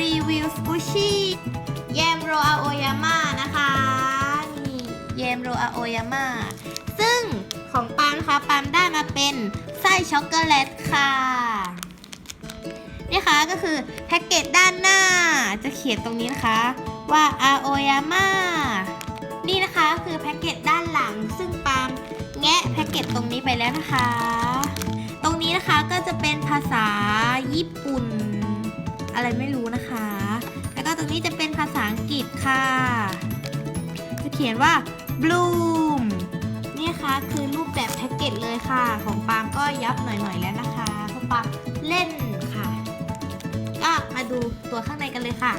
รีวิวสกูชี่เยมโรอาโอยาม่านะคะนี่เยมโรอาโอยาม่าซึ่งของปามนะคะปามได้มาเป็นไส้ช็อกโกแลตค่ะนี่คะก็คือแพ็กเกจด้านหน้าจะเขียนตรงนี้นะคะว่าอาโอยาม่านี่นะคะคือแพ็กเกจด้านหลัง ซึ่งปามแงะแพ็กเกจตรงนี้ไปแล้วนะคะ ค่ะ จะเขียนว่า bloom นี่นะคะคือรูปแบบแพ็กเกจเลยค่ะ ของปาล์มก็ยับหน่อยๆแล้วนะคะเพราะปาล์มเล่นค่ะ ก็มาดูตัวข้างในกันเลยค่ะ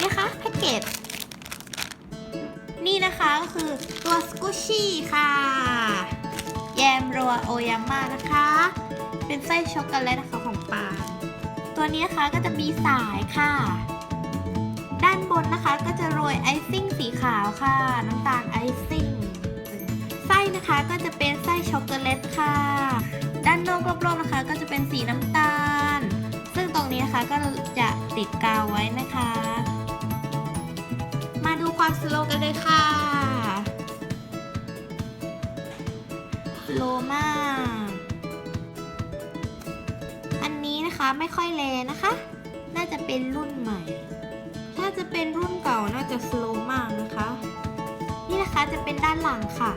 นี่ค่ะแพ็กเกจนี่นะคะก็คือตัวสกูชี่ค่ะ แยมโรโอยาม่านะคะ เป็นไส้ช็อกโกแลตนะคะของปาล์ม ตัวนี้นะคะก็จะมีสายค่ะ ด้านบนนะคะก็จะโรยไอซิ่งสีขาวค่ะ น้ำตาลไอซิ่งไส้นะคะก็จะเป็นไส้ช็อกโกแลตค่ะ ด้านนอกรอบๆนะคะ ก็จะเป็นสีน้ำตาล ซึ่งตรงนี้นะคะก็จะติดกาวไว้นะคะ มาดูความสโลกันเลยค่ะ สโลมาก ไม่ค่อยแรงนะคะ น่าจะเป็นรุ่นใหม่ ถ้าจะเป็นรุ่นเก่าน่าจะสโลว์มากนะคะ นี่นะคะจะเป็นด้านหลังค่ะ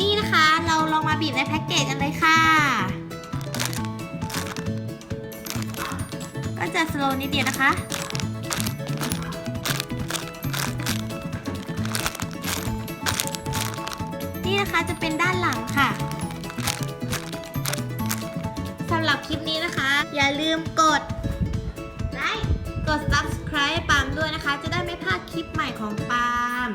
นี่นะคะเราลองมาบีบในแพ็กเกจกันเลยค่ะ ก็จะสโลว์นิดเดียวนะคะนี่นะคะจะเป็นด้านหลังค่ะ อย่าลืมกดไลค์กด subscribe ปามด้วยนะคะ จะได้ไม่พลาดคลิปใหม่ของปาม